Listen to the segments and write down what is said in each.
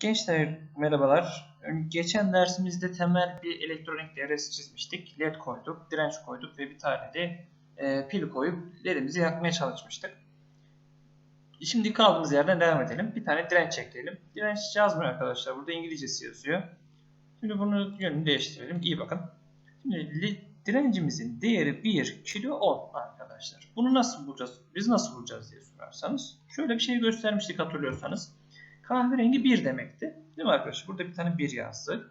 Gençler merhabalar. Geçen dersimizde temel bir elektronik devresi çizmiştik. LED koyduk, direnç koyduk ve bir tane de e, pil koyup LED'imizi yakmaya çalışmıştık. Şimdi kaldığımız yerden devam edelim. Bir tane direnç ekleyelim. Direnç yazmıyor arkadaşlar. Burada İngilizcesi yazıyor. Şimdi bunu yönünü değiştirelim. İyi bakın. Şimdi li- direncimizin değeri 1 kilo ohm arkadaşlar. Bunu nasıl bulacağız? Biz nasıl bulacağız diye sorarsanız. Şöyle bir şey göstermiştik hatırlıyorsanız. Kahverengi 1 demekti. Değil mi arkadaşlar? Burada bir tane 1 yazdık.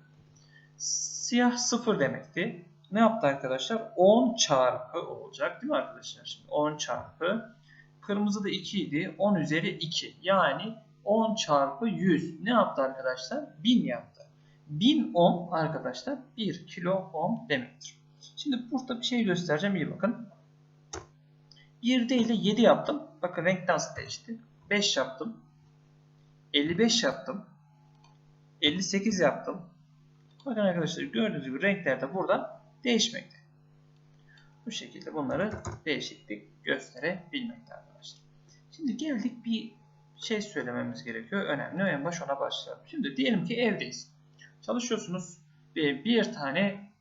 Siyah 0 demekti. Ne yaptı arkadaşlar? 10 çarpı olacak değil mi arkadaşlar? Şimdi 10 çarpı. Kırmızı da 2 idi. 10 üzeri 2. Yani 10 çarpı 100. Ne yaptı arkadaşlar? 1000 yaptı. 1000 ohm arkadaşlar 1 kilo ohm demektir. Şimdi burada bir şey göstereceğim. iyi bakın. 1 değil de 7 yaptım. Bakın renk nasıl değişti. 5 yaptım. 55 yaptım. 58 yaptım. Bakın arkadaşlar gördüğünüz gibi renkler de burada değişmekte. Bu şekilde bunları değişiklik gösterebilmekte arkadaşlar. Şimdi geldik bir şey söylememiz gerekiyor. Önemli. En baş ona başlayalım. Şimdi diyelim ki evdeyiz. Çalışıyorsunuz ve bir tane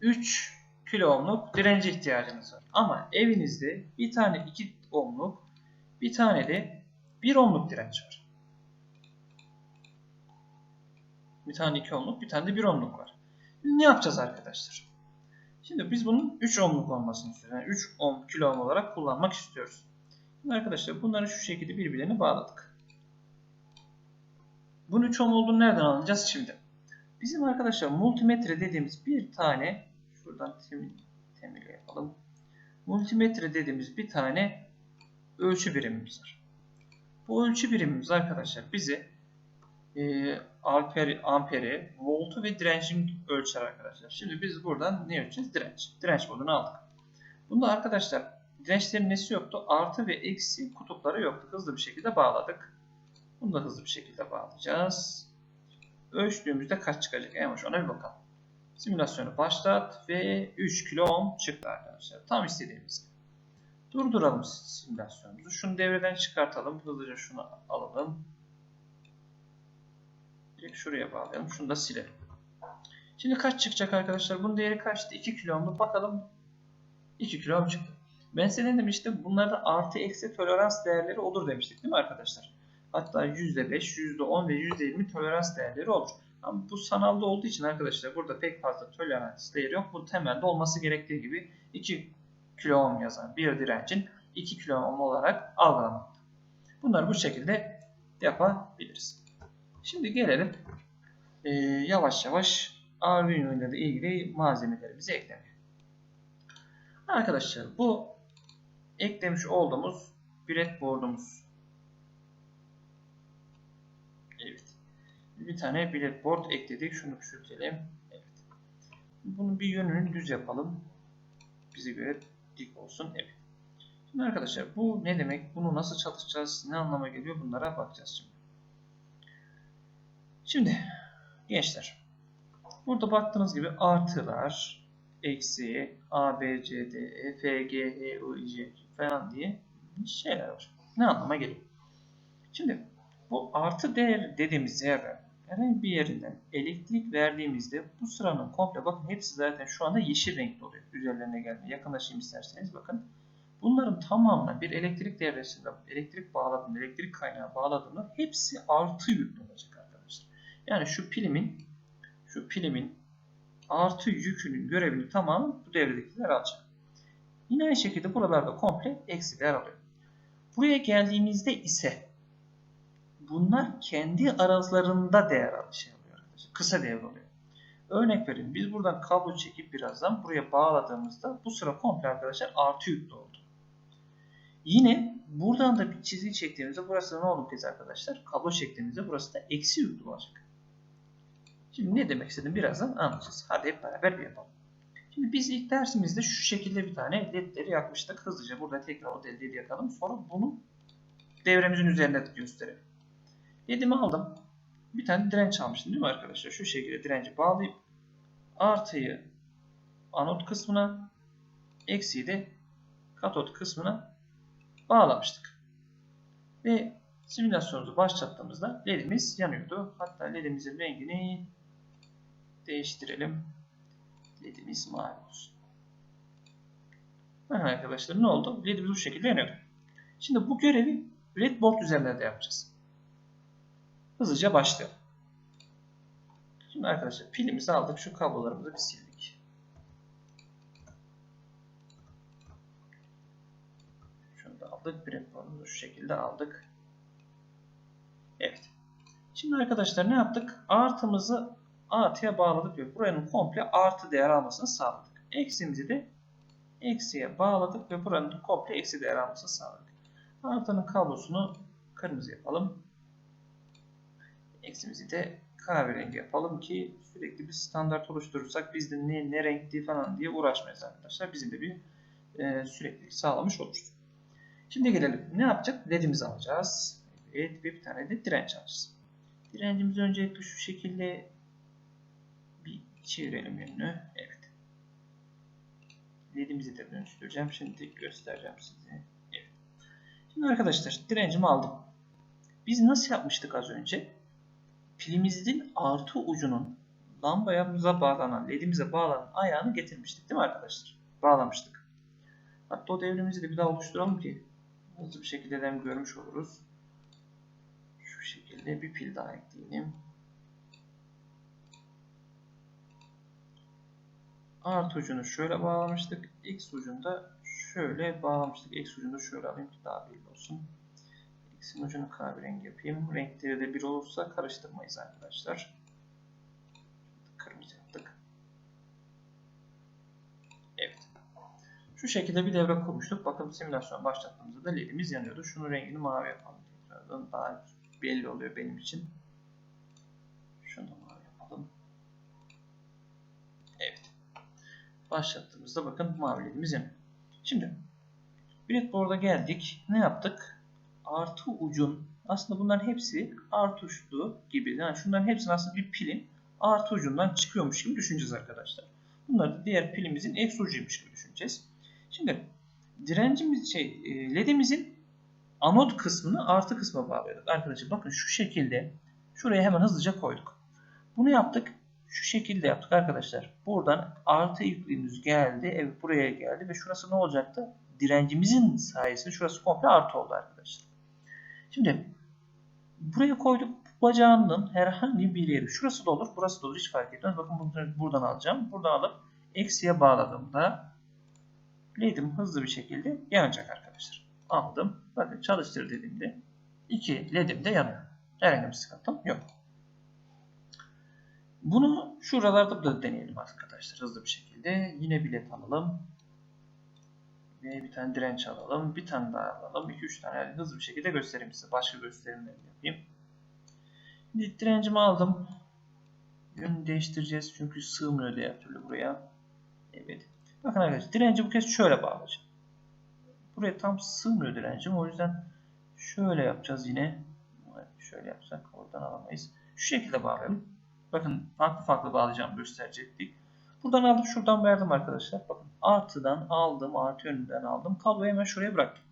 3 kilo ohmluk direnci ihtiyacınız var. Ama evinizde bir tane 2 ohmluk bir tane de 1 ohmluk direnç var. Bir tane 2 ohmluk, bir tane de 1 ohmluk var. Şimdi ne yapacağız arkadaşlar? Şimdi biz bunun 3 ohmluk olmasını istiyoruz. Yani 3 ohm kilo ohm olarak kullanmak istiyoruz. Şimdi arkadaşlar bunları şu şekilde birbirlerine bağladık. Bunun 3 ohm olduğunu nereden anlayacağız şimdi? Bizim arkadaşlar multimetre dediğimiz bir tane şuradan temel yapalım. Multimetre dediğimiz bir tane ölçü birimimiz var. Bu ölçü birimimiz arkadaşlar bize e, amperi, amperi, voltu ve direncini ölçer arkadaşlar. Şimdi biz buradan ne ölçeceğiz? Direnç. Direnç modunu aldık. Bunda arkadaşlar dirençlerin nesi yoktu? Artı ve eksi kutupları yoktu. Hızlı bir şekilde bağladık. Bunu da hızlı bir şekilde bağlayacağız. Ölçtüğümüzde kaç çıkacak? En baş ona bir bakalım. Simülasyonu başlat ve 3 kilo ohm çıktı arkadaşlar. Tam istediğimiz. Durduralım simülasyonumuzu. Şunu devreden çıkartalım. Hızlıca şunu alalım. Direkt şuraya bağlayalım. Şunu da silelim. Şimdi kaç çıkacak arkadaşlar? Bunun değeri kaçtı? 2 kilo ohmlu. Bakalım. 2 kilo çıktı. Ben size ne demiştim? Bunlarda artı eksi tolerans değerleri olur demiştik değil mi arkadaşlar? Hatta %5, %10 ve %20 tolerans değerleri olur. Ama bu sanalda olduğu için arkadaşlar burada pek fazla tolerans değeri yok. Bu temelde olması gerektiği gibi 2 kilo ohm yazan bir direncin 2 kilo ohm olarak algılamakta. Bunları bu şekilde yapabiliriz. Şimdi gelelim e, yavaş yavaş Arduino ile ilgili malzemelerimizi eklemeye. Arkadaşlar bu eklemiş olduğumuz breadboard'umuz. Evet. Bir tane breadboard ekledik. Şunu küçültelim. Evet. Bunun bir yönünü düz yapalım. Bize göre dik olsun. Evet. Şimdi arkadaşlar bu ne demek? Bunu nasıl çalışacağız? Ne anlama geliyor? Bunlara bakacağız şimdi. Şimdi gençler burada baktığınız gibi artılar, eksi, A, B, C, D, E, F, G, H, I, J falan diye şeyler var. Ne anlama geliyor? Şimdi bu artı değer dediğimiz yere herhangi bir yerinden elektrik verdiğimizde bu sıranın komple bakın hepsi zaten şu anda yeşil renkli oluyor. Üzerlerine gelmeye yakınlaşayım isterseniz bakın. Bunların tamamına bir elektrik devresinde elektrik bağladığında, elektrik kaynağı bağladığında hepsi artı yüklü olacak. Yani şu pilimin şu pilimin artı yükünün görevini tamamı bu devredekiler alacak. Yine aynı şekilde buralarda komple eksiler alıyor. Buraya geldiğimizde ise bunlar kendi aralarında değer şey alıyor. Kısa devre oluyor. Örnek verin biz buradan kablo çekip birazdan buraya bağladığımızda bu sıra komple arkadaşlar artı yüklü oldu. Yine buradan da bir çizgi çektiğimizde burası ne olacak arkadaşlar? Kablo çektiğimizde burası da eksi yüklü olacak. Şimdi ne demek istedim birazdan anlayacağız. Hadi hep beraber bir yapalım. Şimdi biz ilk dersimizde şu şekilde bir tane ledleri yakmıştık. Hızlıca burada tekrar o ledleri yakalım. Sonra bunu devremizin üzerinde gösterelim. Ledimi aldım. Bir tane direnç almıştım değil mi arkadaşlar? Şu şekilde direnci bağlayıp artıyı anot kısmına eksiyi de katot kısmına bağlamıştık. Ve simülasyonumuzu başlattığımızda ledimiz yanıyordu. Hatta ledimizin rengini değiştirelim. Ledimiz mavi olsun. Bakın arkadaşlar ne oldu? Ledimiz bu şekilde yanıyordu. Şimdi bu görevi Redboard üzerinde de yapacağız. Hızlıca başlayalım. Şimdi arkadaşlar pilimizi aldık. Şu kablolarımızı bir sildik. Şunu da aldık. Breadboard'umuzu şu şekilde aldık. Evet. Şimdi arkadaşlar ne yaptık? Artımızı artıya bağladık ve buranın komple artı değer almasını sağladık. Eksimizi de eksiye bağladık ve buranın komple eksi değer almasını sağladık. Artanın kablosunu kırmızı yapalım. Eksimizi de kahverengi yapalım ki sürekli bir standart oluşturursak biz de ne, ne renkli falan diye uğraşmayız arkadaşlar. Bizim de bir e, süreklilik sağlamış oluruz. Şimdi gelelim. Ne yapacak? LED'imizi alacağız. Evet ve bir tane de direnç alacağız. Direncimizi öncelikle şu şekilde çevirelim yönünü. Evet. LED'imizi de dönüştüreceğim. Şimdi göstereceğim size. Evet. Şimdi arkadaşlar direncimi aldım. Biz nasıl yapmıştık az önce? Pilimizin artı ucunun lambaya bağlanan, ledimize bağlanan ayağını getirmiştik değil mi arkadaşlar? Bağlamıştık. Hatta o devrimizi de bir daha oluşturalım ki hızlı bir şekilde hem görmüş oluruz. Şu şekilde bir pil daha ekleyelim. Artı ucunu şöyle bağlamıştık. X ucunu da şöyle bağlamıştık. X ucunu şöyle alayım ki daha belli olsun. X'in ucunu kahverengi yapayım. Renkleri de bir olursa karıştırmayız arkadaşlar. Kırmızı yaptık. Evet. Şu şekilde bir devre kurmuştuk. Bakın simülasyon başlattığımızda da ledimiz yanıyordu. Şunun rengini mavi yapalım. Tekrardan daha belli oluyor benim için. Şunu da mavi yapalım. Evet. Başlattığımızda bakın mavi ledimiz yanıyor. Şimdi Breadboard'a geldik. Ne yaptık? Artı ucun aslında bunların hepsi artı uçlu gibi. Yani şunların hepsinin aslında bir pilin artı ucundan çıkıyormuş gibi düşüneceğiz arkadaşlar. Bunları da diğer pilimizin eksi ucuymuş gibi düşüneceğiz. Şimdi direncimiz şey e, ledimizin anot kısmını artı kısma bağlıyorduk. Arkadaşlar bakın şu şekilde şuraya hemen hızlıca koyduk. Bunu yaptık. Şu şekilde yaptık arkadaşlar. Buradan artı yüklüğümüz geldi. Evet buraya geldi ve şurası ne olacaktı? Direncimizin sayesinde şurası komple artı oldu arkadaşlar. Şimdi buraya koyduk bacağının herhangi bir yeri. Şurası da olur, burası da olur. Hiç fark etmez. Bakın bunu buradan alacağım. Buradan alıp eksiye bağladığımda ledim hızlı bir şekilde yanacak arkadaşlar. Aldım. Bakın çalıştır dediğimde iki ledim de yanıyor. Herhangi bir sıkıntım yok. Bunu şuralarda da deneyelim arkadaşlar hızlı bir şekilde. Yine bilet alalım. Ve bir tane direnç alalım. Bir tane daha alalım. 2-3 tane hızlı bir şekilde göstereyim size. Başka gösterimleri yapayım. Şimdi direncimi aldım. Yönünü değiştireceğiz. Çünkü sığmıyor diğer türlü buraya. Evet. Bakın arkadaşlar direnci bu kez şöyle bağlayacağım. Buraya tam sığmıyor direncim. O yüzden şöyle yapacağız yine. Şöyle yapsak oradan alamayız. Şu şekilde bağlayalım. Bakın farklı farklı bağlayacağım gösterecektik. Buradan aldım şuradan verdim arkadaşlar. Bakın artıdan aldım artı yönünden aldım. Kabloyu hemen şuraya bıraktım.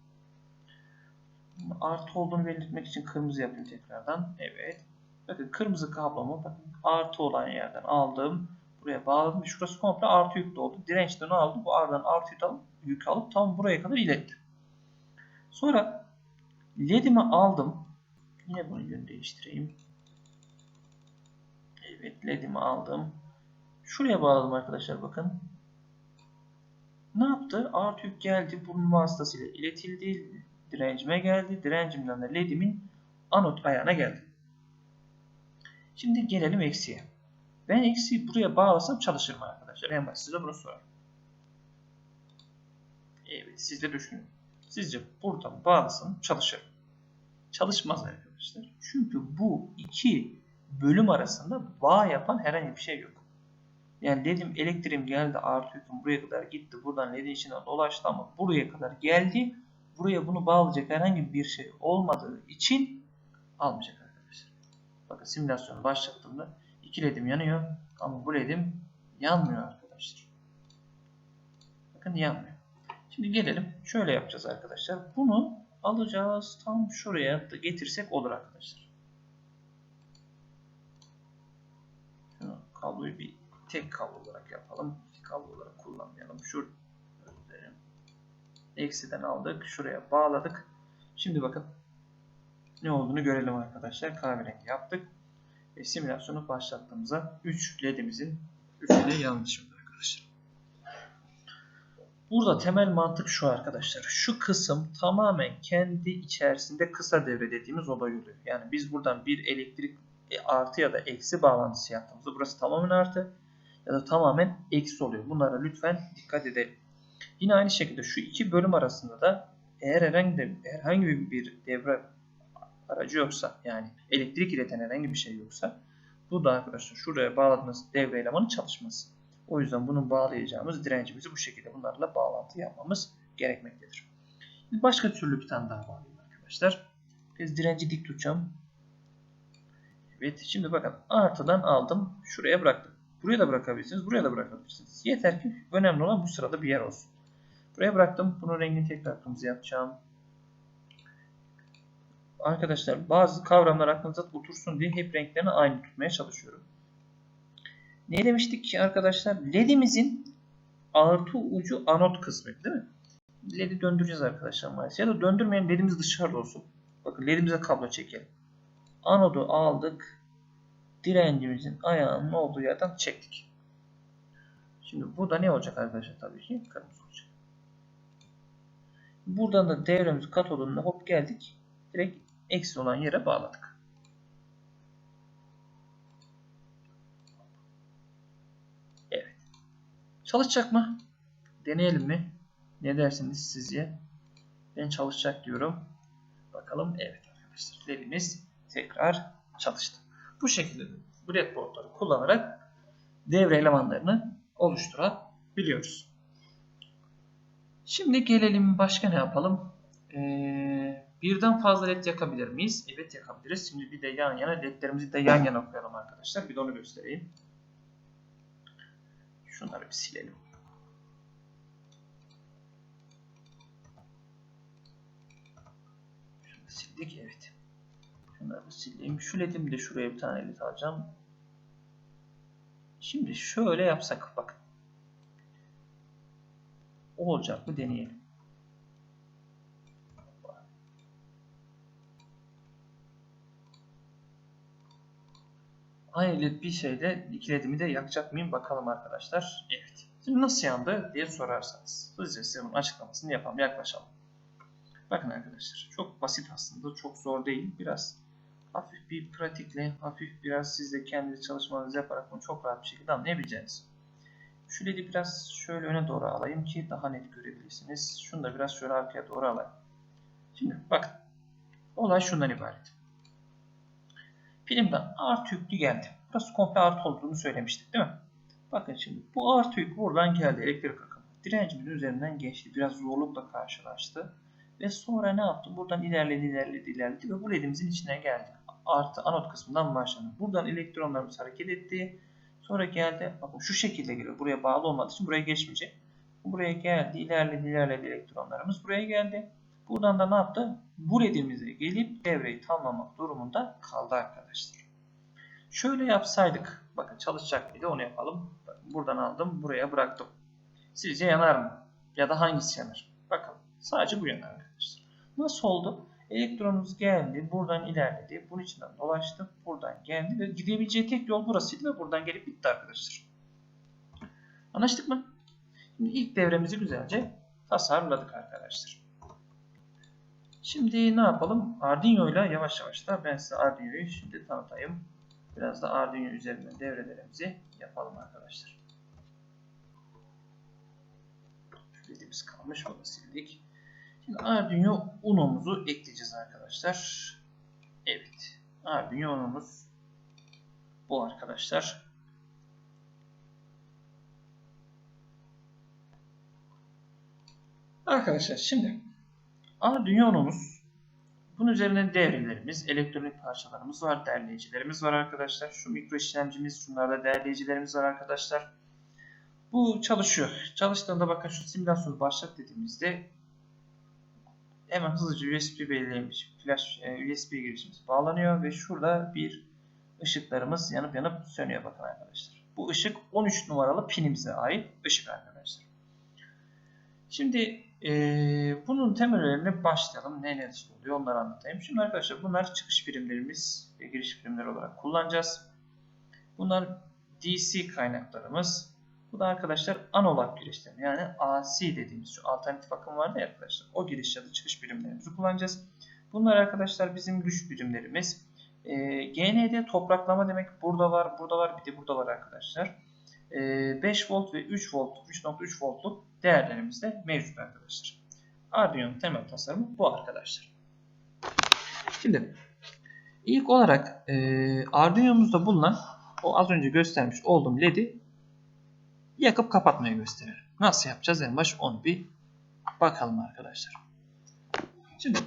Artı olduğunu belirtmek için kırmızı yapayım tekrardan. Evet. Bakın kırmızı kablomu bakın artı olan yerden aldım. Buraya bağladım. Şurası komple artı yüklü oldu. Dirençten aldım. Bu aradan artı yük alıp tam buraya kadar iletti. Sonra ledimi aldım. Yine bunu yön değiştireyim. Evet ledimi aldım. Şuraya bağladım arkadaşlar bakın. Ne yaptı? Artı yük geldi. Bunun vasıtasıyla iletildi. Direncime geldi. Direncimden de ledimin anot ayağına geldi. Şimdi gelelim eksiye. Ben eksiği buraya bağlasam çalışır mı arkadaşlar? En basit size bunu sorarım. Evet siz de düşünün. Sizce buradan bağlasam çalışır mı? Çalışmaz arkadaşlar. Çünkü bu iki bölüm arasında bağ yapan herhangi bir şey yok. Yani dedim elektriğim geldi artı yüküm buraya kadar gitti. Buradan ledin içinden dolaştı ama buraya kadar geldi. Buraya bunu bağlayacak herhangi bir şey olmadığı için almayacak arkadaşlar. Bakın simülasyonu başlattığımda iki ledim yanıyor ama bu ledim yanmıyor arkadaşlar. Bakın yanmıyor. Şimdi gelelim şöyle yapacağız arkadaşlar. Bunu alacağız. Tam şuraya da getirsek olur arkadaşlar. Şunu kabloyu bir tek kablo olarak yapalım. İki kablo olarak kullanmayalım. Şu eksiden aldık. Şuraya bağladık. Şimdi bakın ne olduğunu görelim arkadaşlar. Kahverengi yaptık. Ve simülasyonu başlattığımızda 3 ledimizin 3'ü de yanlış arkadaşlar. Burada temel mantık şu arkadaşlar. Şu kısım tamamen kendi içerisinde kısa devre dediğimiz olay oluyor. Yani biz buradan bir elektrik e, artı ya da eksi bağlantısı yaptığımızda burası tamamen artı ya da tamamen eksi oluyor. Bunlara lütfen dikkat edelim. Yine aynı şekilde şu iki bölüm arasında da eğer herhangi, de, herhangi bir devre aracı yoksa yani elektrik ileten herhangi bir şey yoksa bu da arkadaşlar şuraya bağladığımız devre elemanı çalışmaz. O yüzden bunu bağlayacağımız direncimizi bu şekilde bunlarla bağlantı yapmamız gerekmektedir. Başka türlü bir tane daha bağlayayım arkadaşlar. Biz direnci dik tutacağım. Evet şimdi bakın artıdan aldım şuraya bıraktım. Buraya da bırakabilirsiniz buraya da bırakabilirsiniz. Yeter ki önemli olan bu sırada bir yer olsun. Buraya bıraktım. Bunun rengini tekrar kırmızı yapacağım. Arkadaşlar bazı kavramlar aklınıza otursun diye hep renklerini aynı tutmaya çalışıyorum. Ne demiştik ki arkadaşlar? LED'imizin artı ucu anot kısmı değil mi? LED'i döndüreceğiz arkadaşlar maalesef. Ya da döndürmeyelim LED'imiz dışarıda olsun. Bakın LED'imize kablo çekelim. Anodu aldık. Direncimizin ayağının olduğu yerden çektik. Şimdi burada ne olacak arkadaşlar tabii ki? Kırmızı olacak. Buradan da devremiz katodunda hop geldik. Direkt eksi olan yere bağladık. Evet. Çalışacak mı? Deneyelim mi? Ne dersiniz sizce? Ben çalışacak diyorum. Bakalım. Evet arkadaşlar. LED'imiz tekrar çalıştı. Bu şekilde breadboardları kullanarak devre elemanlarını oluşturabiliyoruz. Şimdi gelelim başka ne yapalım? Ee, birden fazla led yakabilir miyiz? Evet yakabiliriz. Şimdi bir de yan yana ledlerimizi de yan yana koyalım arkadaşlar. Bir de onu göstereyim. Şunları bir silelim. Şunu sildik evet. Şunları bir sileyim. Şu ledimi de şuraya bir tane led alacağım. Şimdi şöyle yapsak bakın. Olacak mı deneyelim. Aynı bir şeyle iki ledimi de yakacak mıyım bakalım arkadaşlar. Evet. Şimdi nasıl yandı diye sorarsanız hızlıca size bunun açıklamasını yapalım. Yaklaşalım. Bakın arkadaşlar çok basit aslında. Çok zor değil. Biraz hafif bir pratikle, hafif biraz siz de kendi çalışmanızı yaparak bunu çok rahat bir şekilde anlayabileceğiniz. Şu ledi biraz şöyle öne doğru alayım ki daha net görebilirsiniz. Şunu da biraz şöyle arkaya doğru alayım. Şimdi bakın. Olay şundan ibaret. Pilimden artı yüklü geldi. Burası komple artı olduğunu söylemiştik değil mi? Bakın şimdi bu artı yük buradan geldi elektrik akımı. Direncimin üzerinden geçti. Biraz zorlukla karşılaştı. Ve sonra ne yaptı? Buradan ilerledi, ilerledi, ilerledi ve bu ledimizin içine geldi. Artı anot kısmından başladı. Buradan elektronlarımız hareket etti. Sonra geldi. Bakın şu şekilde geliyor. Buraya bağlı olmadığı için buraya geçmeyecek. Buraya geldi, ilerledi, ilerledi elektronlarımız. Buraya geldi. Buradan da ne yaptı? Bu ledimize gelip devreyi tamamlamak durumunda kaldı arkadaşlar. Şöyle yapsaydık. Bakın çalışacak mıydı onu yapalım. Buradan aldım. Buraya bıraktım. Sizce yanar mı? Ya da hangisi yanar? Sadece bu yanar arkadaşlar. Nasıl oldu? Elektronumuz geldi. Buradan ilerledi. Bunun içinden dolaştı. Buradan geldi ve gidebileceği tek yol burasıydı ve buradan gelip bitti arkadaşlar. Anlaştık mı? Şimdi ilk devremizi güzelce tasarladık arkadaşlar. Şimdi ne yapalım? Arduino ile yavaş yavaş da ben size Arduino'yu şimdi tanıtayım. Biraz da Arduino üzerinden devrelerimizi yapalım arkadaşlar. Şurada kalmış. Onu sildik. Şimdi Arduino Uno'muzu ekleyeceğiz arkadaşlar. Evet. Arduino Uno'muz bu arkadaşlar. Arkadaşlar şimdi Arduino Uno'muz bunun üzerine devrelerimiz, elektronik parçalarımız var, derleyicilerimiz var arkadaşlar. Şu mikro işlemcimiz, şunlarda derleyicilerimiz var arkadaşlar. Bu çalışıyor. Çalıştığında bakın şu simülasyonu başlat dediğimizde hemen hızlıca USB belirlemiş flash e, USB girişimiz bağlanıyor ve şurada bir ışıklarımız yanıp yanıp sönüyor bakın arkadaşlar. Bu ışık 13 numaralı pinimize ait ışık arkadaşlar. Şimdi e, bunun temellerine başlayalım. Ne ne oluyor onları anlatayım. Şimdi arkadaşlar bunlar çıkış birimlerimiz ve giriş birimleri olarak kullanacağız. Bunlar DC kaynaklarımız. Bu da arkadaşlar analog girişler. Yani AC dediğimiz şu alternatif akım vardı ya arkadaşlar. O giriş ya da çıkış birimlerimizi kullanacağız. Bunlar arkadaşlar bizim güç birimlerimiz. E, GND topraklama demek burada var, burada var, bir de burada var arkadaşlar. E, 5 volt ve 3 volt, 3.3 voltluk değerlerimiz de mevcut arkadaşlar. Arduino'nun temel tasarımı bu arkadaşlar. Şimdi ilk olarak e, Arduino'muzda bulunan o az önce göstermiş olduğum LED'i yakıp kapatmayı gösterir. Nasıl yapacağız en baş onu bir bakalım arkadaşlar. Şimdi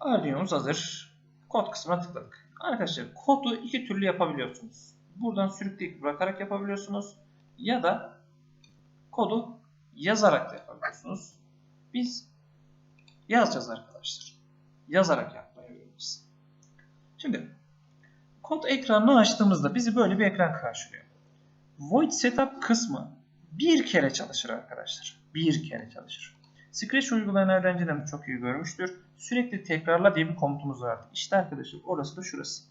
Arduino'muz hazır. Kod kısmına tıkladık. Arkadaşlar kodu iki türlü yapabiliyorsunuz. Buradan sürükleyip bırakarak yapabiliyorsunuz. Ya da kodu yazarak da yapabiliyorsunuz. Biz yazacağız arkadaşlar. Yazarak yapmayı öğreneceğiz. Şimdi kod ekranını açtığımızda bizi böyle bir ekran karşılıyor. Void Setup kısmı bir kere çalışır arkadaşlar. Bir kere çalışır. Scratch uygulayan öğrencilerimiz çok iyi görmüştür. Sürekli tekrarla diye bir komutumuz vardı. İşte arkadaşlar orası da şurası.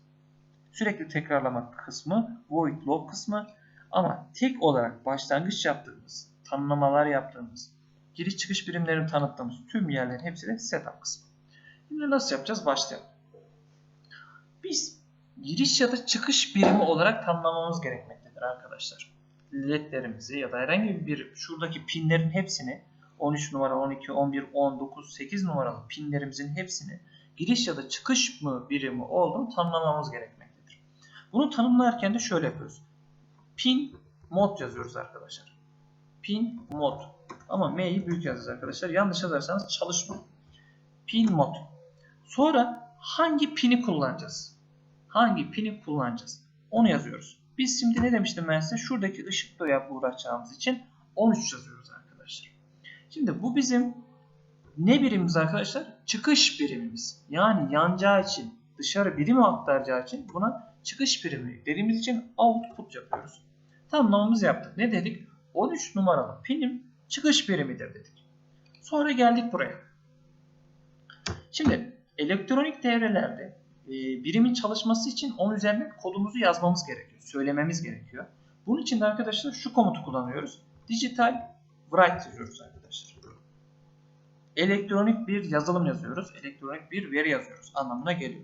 Sürekli tekrarlama kısmı, void log kısmı ama tek olarak başlangıç yaptığımız, tanımlamalar yaptığımız, giriş çıkış birimlerini tanıttığımız tüm yerlerin hepsi de setup kısmı. Şimdi nasıl yapacağız? Başlayalım. Biz giriş ya da çıkış birimi olarak tanımlamamız gerekmektedir arkadaşlar. LED'lerimizi ya da herhangi bir şuradaki pinlerin hepsini 13 numara, 12, 11, 19, 8 numaralı pinlerimizin hepsini giriş ya da çıkış mı birimi olduğunu tanımlamamız gerekmektedir. Bunu tanımlarken de şöyle yapıyoruz. Pin mod yazıyoruz arkadaşlar. Pin mod. Ama M'yi büyük yazacağız arkadaşlar. Yanlış yazarsanız çalışma. Pin mod. Sonra hangi pini kullanacağız? Hangi pini kullanacağız? Onu yazıyoruz. Biz şimdi ne demiştim ben size? Şuradaki ışık doya uğraşacağımız için 13 yazıyoruz arkadaşlar. Şimdi bu bizim ne birimimiz arkadaşlar? Çıkış birimimiz. Yani yanacağı için, dışarı birimi aktaracağı için buna çıkış birimi dediğimiz için output yapıyoruz. Tamamlamamızı yaptık. Ne dedik? 13 numaralı pinim çıkış birimidir dedik. Sonra geldik buraya. Şimdi elektronik devrelerde e, birimin çalışması için onun üzerine kodumuzu yazmamız gerekiyor. Söylememiz gerekiyor. Bunun için de arkadaşlar şu komutu kullanıyoruz. Digital write yazıyoruz arkadaşlar. Elektronik bir yazılım yazıyoruz. Elektronik bir veri yazıyoruz anlamına geliyor.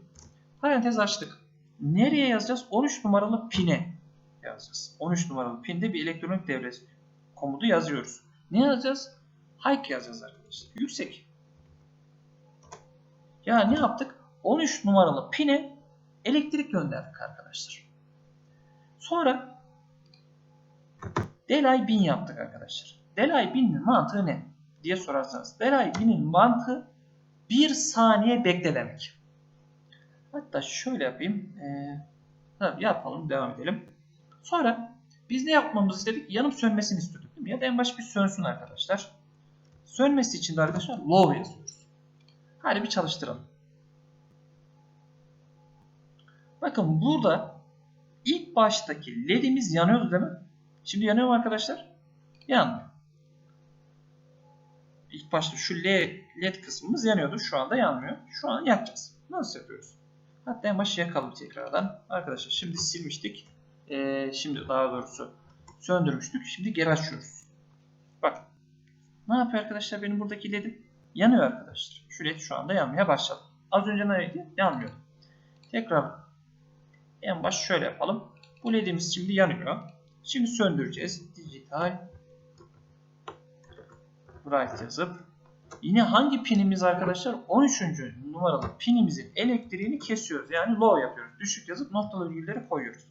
Parantez açtık. Nereye yazacağız? 13 numaralı pine yazacağız. 13 numaralı pinde bir elektronik devre komutu yazıyoruz. Ne yazacağız? High yazacağız arkadaşlar. Yüksek. Ya ne yaptık? 13 numaralı pine elektrik gönderdik arkadaşlar. Sonra Delay 1000 yaptık arkadaşlar. Delay 1000'in mantığı ne? diye sorarsanız. Delay 1000'in mantığı 1 saniye bekle demek. Hatta şöyle yapayım. Ee, yapalım devam edelim. Sonra biz ne yapmamızı istedik? Yanıp sönmesini istiyorduk değil mi? Ya da en baş bir sönsün arkadaşlar. Sönmesi için de arkadaşlar low yazıyoruz. Hadi bir çalıştıralım. Bakın burada ilk baştaki ledimiz yanıyordu değil mi? Şimdi yanıyor mu arkadaşlar? Yanmıyor. İlk başta şu led kısmımız yanıyordu. Şu anda yanmıyor. Şu an yakacağız. Nasıl yapıyoruz? Hatta en başı yakalım tekrardan. Arkadaşlar şimdi silmiştik. Ee, şimdi daha doğrusu söndürmüştük. Şimdi geri açıyoruz. Bak. Ne yapıyor arkadaşlar? Benim buradaki ledim yanıyor arkadaşlar. Şu led şu anda yanmaya başladı. Az önce neydi? Yanmıyordu. Tekrar en baş şöyle yapalım. Bu ledimiz şimdi yanıyor. Şimdi söndüreceğiz. Dijital bright yazıp yine hangi pinimiz arkadaşlar? 13. numaralı pinimizin elektriğini kesiyoruz. Yani low yapıyoruz. Düşük yazıp noktalı virgülleri koyuyoruz.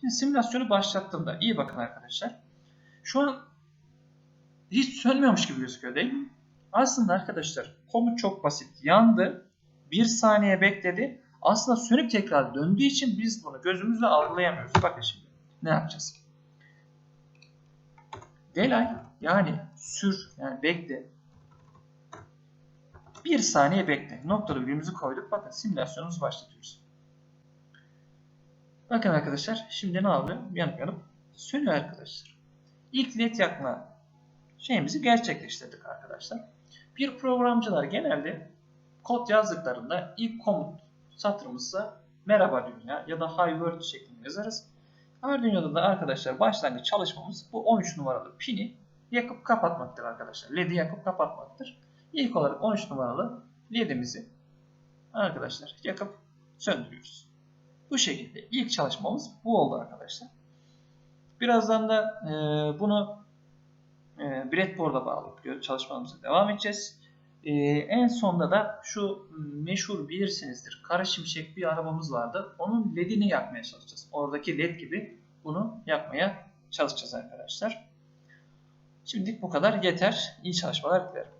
Şimdi simülasyonu başlattığımda iyi bakın arkadaşlar. Şu an hiç sönmüyormuş gibi gözüküyor değil mi? Aslında arkadaşlar komut çok basit. Yandı. Bir saniye bekledi. Aslında sönüp tekrar döndüğü için biz bunu gözümüzle algılayamıyoruz. Bakın şimdi ne yapacağız? Delay yani sür yani bekle. Bir saniye bekle. Noktalı virgülümüzü koyduk. Bakın simülasyonumuzu başlatıyoruz. Bakın arkadaşlar şimdi ne yapıyor? Yanıp yanıp sönüyor arkadaşlar. İlk led yakma şeyimizi gerçekleştirdik arkadaşlar. Bir programcılar genelde kod yazdıklarında ilk komut satırımızda merhaba dünya ya da hi world şeklinde yazarız. Arduino'da da arkadaşlar başlangıç çalışmamız bu 13 numaralı pini yakıp kapatmaktır arkadaşlar. LED'i yakıp kapatmaktır. İlk olarak 13 numaralı LED'imizi arkadaşlar yakıp söndürüyoruz. Bu şekilde ilk çalışmamız bu oldu arkadaşlar. Birazdan da e, bunu e, breadboard'a bağlayıp çalışmamıza devam edeceğiz. E, en sonda da şu meşhur bilirsinizdir. Kara şimşek bir arabamız vardı. Onun ledini yakmaya çalışacağız. Oradaki led gibi bunu yakmaya çalışacağız arkadaşlar. Şimdilik bu kadar yeter. İyi çalışmalar dilerim.